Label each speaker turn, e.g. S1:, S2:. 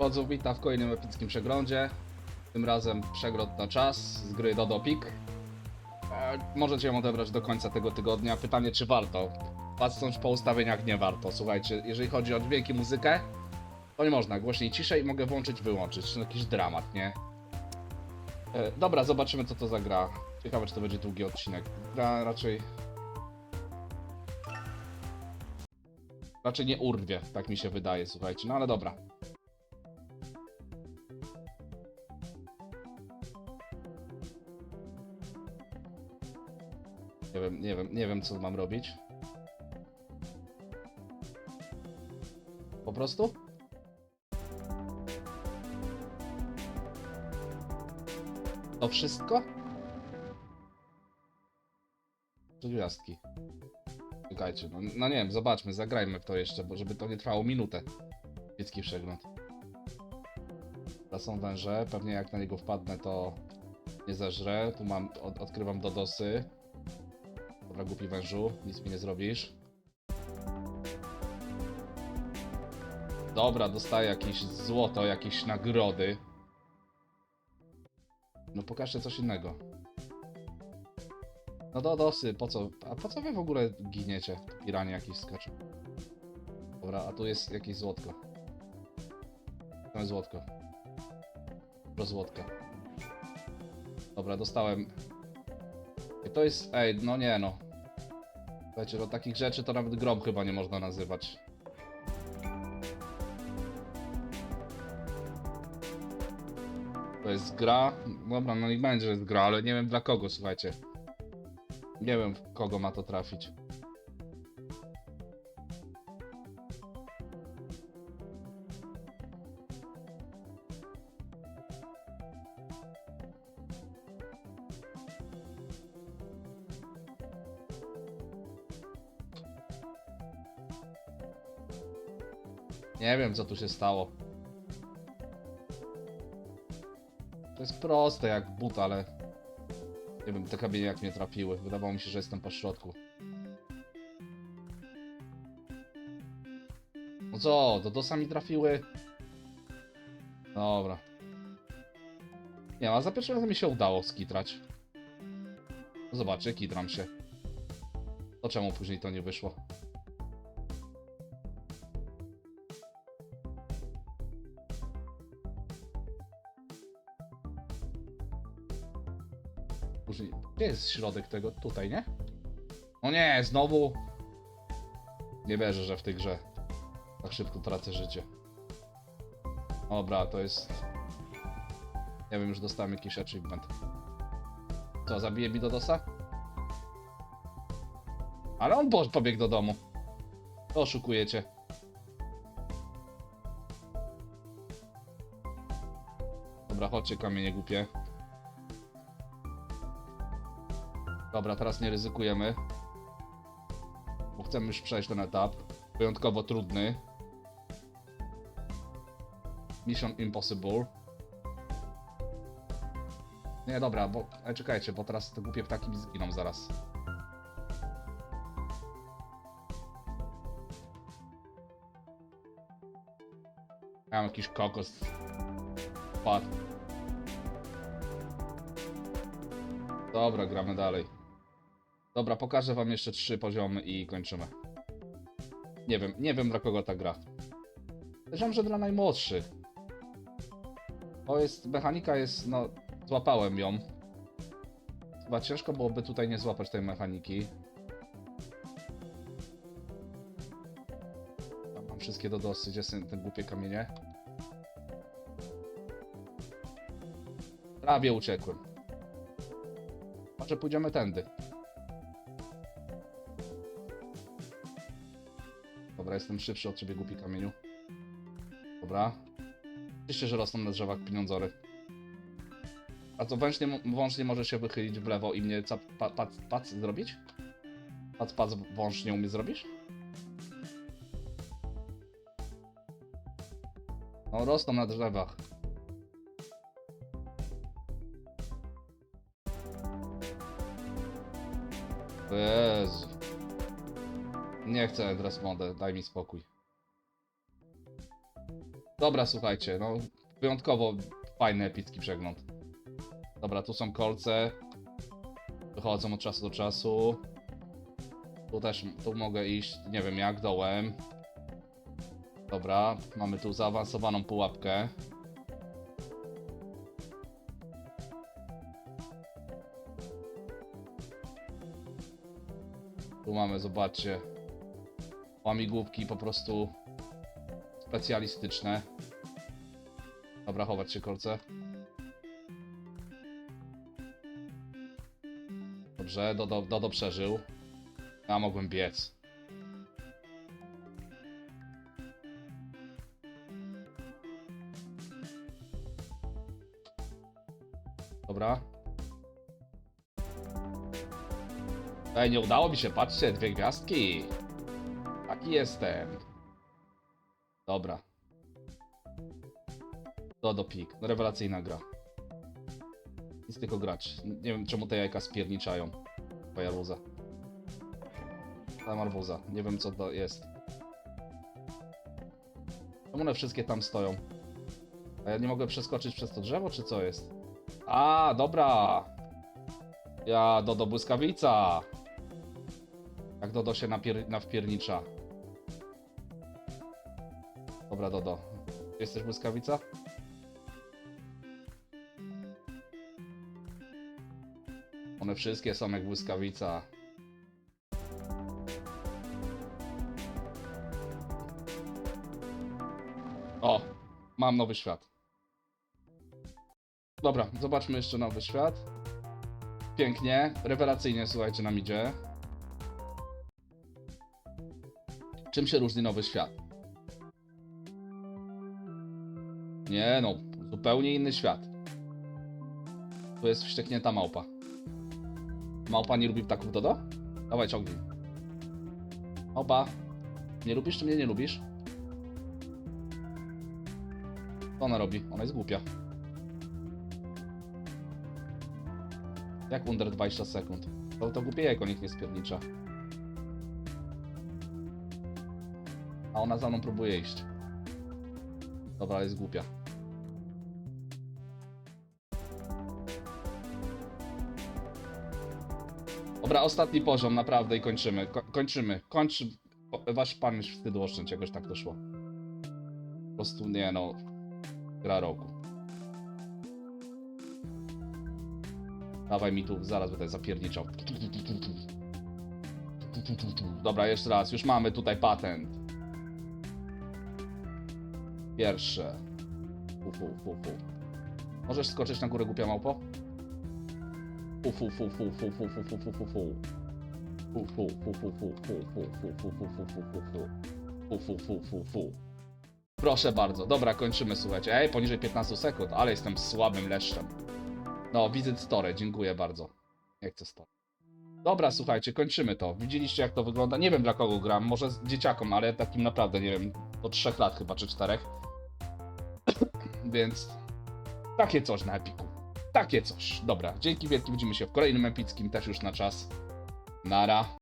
S1: Wodzu wita w kolejnym epickim przeglądzie. Tym razem przegląd na czas z gry Dodopik. E, możecie ją odebrać do końca tego tygodnia. Pytanie, czy warto? Patrząc po ustawieniach, nie warto. Słuchajcie, jeżeli chodzi o dźwięki, muzykę, to nie można. Głośniej, ciszej mogę włączyć, wyłączyć. To jakiś dramat, nie? E, dobra, zobaczymy co to za gra. Ciekawe, czy to będzie długi odcinek. Gra raczej... Raczej nie urwie, tak mi się wydaje, słuchajcie. No ale dobra. Nie wiem, nie wiem, nie wiem co mam robić. Po prostu? To wszystko? To gwiazdki. Czekajcie, no, no nie wiem, zobaczmy, zagrajmy w to jeszcze, bo żeby to nie trwało minutę. Dziecki przegląd. To są węże, pewnie jak na niego wpadnę to nie zeżrę. Tu mam, od, odkrywam dodosy. Dobra, głupi wężu, nic mi nie zrobisz. Dobra, dostaję jakieś złoto, jakieś nagrody. No pokażcie coś innego. No dodosy, po co? A po co wy w ogóle giniecie? Piranie jakieś skaczą. Dobra, a tu jest jakieś złotko. Jest złotko. Do złotka. Dobra, dostałem. I to jest. Ej, no nie no. Słuchajcie, do takich rzeczy to nawet grom chyba nie można nazywać. To jest gra. Dobra, no niech będzie, że jest gra, ale nie wiem dla kogo, słuchajcie. Nie wiem, kogo ma to trafić. Nie wiem, co tu się stało. To jest proste jak but, ale... Nie wiem, te kamienie jak mnie trafiły. Wydawało mi się, że jestem po środku. No co, do dosa mi trafiły? Dobra. Nie, a za pierwszym razem mi się udało skitrać. Zobaczcie, kitram się. To czemu później to nie wyszło? Później... Gdzie jest środek tego? Tutaj, nie? O nie, znowu... Nie wierzę, że w tej grze tak szybko tracę życie. Dobra, to jest... Nie wiem, już dostałem jakiś achievement. Co, zabije mi Dodosa? Ale on po- pobiegł do domu. Oszukujecie. Dobra, chodźcie kamienie głupie. Dobra, teraz nie ryzykujemy. Bo chcemy już przejść ten etap. Wyjątkowo trudny. Mission Impossible. Nie, dobra, bo... Ale czekajcie, bo teraz te głupie ptaki mi zginą zaraz. Ja mam jakiś kokos. Padł. Dobra, gramy dalej. Dobra, pokażę wam jeszcze trzy poziomy i kończymy. Nie wiem, nie wiem dla kogo ta gra. Podejrzewam, że dla najmłodszych. To jest, mechanika jest, no, złapałem ją. Chyba ciężko byłoby tutaj nie złapać tej mechaniki. Tam mam wszystkie dodosy, gdzie są te głupie kamienie. Prawie uciekłem. Może pójdziemy tędy. Dobra, jestem szybszy od ciebie, głupi kamieniu. Dobra. Oczywiście, że rosną na drzewach pieniądzory. A co, wąż nie, wąż nie może się wychylić w lewo i mnie cap, pa, pac, pac zrobić? Pac, pac, wąż nie umie zrobić? No, rosną na drzewach. Jezu. Nie chcę dress mode, daj mi spokój. Dobra, słuchajcie, no wyjątkowo fajny, epicki przegląd. Dobra, tu są kolce. Wychodzą od czasu do czasu. Tu też, tu mogę iść, nie wiem jak, dołem. Dobra, mamy tu zaawansowaną pułapkę. Tu mamy, zobaczcie, łamigłówki po prostu specjalistyczne. Dobra, chować się kolce. Dobrze, Dodo, Dodo przeżył. Ja mogłem biec. Dobra. Ej, nie udało mi się, patrzcie, dwie gwiazdki. Jestem. Dobra. Dodo Pik. Rewelacyjna gra. Nic tylko grać. Nie wiem czemu te jajka spierniczają. Arbuza. Tam arbuza. Nie wiem co to jest. Czemu one wszystkie tam stoją? A ja nie mogę przeskoczyć przez to drzewo, czy co jest? A, dobra. Ja, Dodo błyskawica. Jak Dodo się napier nawpiernicza. Dobra, Dodo. Jesteś błyskawica? One wszystkie są jak błyskawica. O, mam nowy świat. Dobra, zobaczmy jeszcze nowy świat. Pięknie, rewelacyjnie, słuchajcie, nam idzie. Czym się różni nowy świat? Nie no, zupełnie inny świat. Tu jest wścieknięta małpa. Małpa nie lubi ptaków Dodo? Dawaj, ciągnij. Małpa, nie lubisz czy mnie nie lubisz? Co ona robi? Ona jest głupia. Jak under 20 sekund? To, to głupie jajko niech nie spiernicza. A ona za mną próbuje iść. Dobra, jest głupia. Dobra, ostatni poziom, naprawdę i kończymy. Ko kończymy. Kończy. o, Wasz pan już wstydu oszczędź, jakoś tak to szło. Po prostu nie no. Gra roku. Dawaj mi tu, zaraz będę zapierniczał. Dobra, jeszcze raz, już mamy tutaj patent. Pierwsze. Fu, fu, fu, fu. Możesz skoczyć na górę, głupia małpo? Proszę bardzo. Dobra, kończymy, słuchajcie. Ej, poniżej 15 sekund, ale jestem słabym leszczem. No, wizyt story, dziękuję bardzo. Nie chcę story. Dobra, słuchajcie, kończymy to. Widzieliście, jak to wygląda? Nie wiem, dla kogo gram. Może z dzieciakom, ale takim naprawdę, nie wiem, do 3 lat chyba, czy 4. Więc takie coś na Epiku. Takie coś. Dobra, dzięki wielkie, widzimy się w kolejnym epickim, też już na czas. Nara.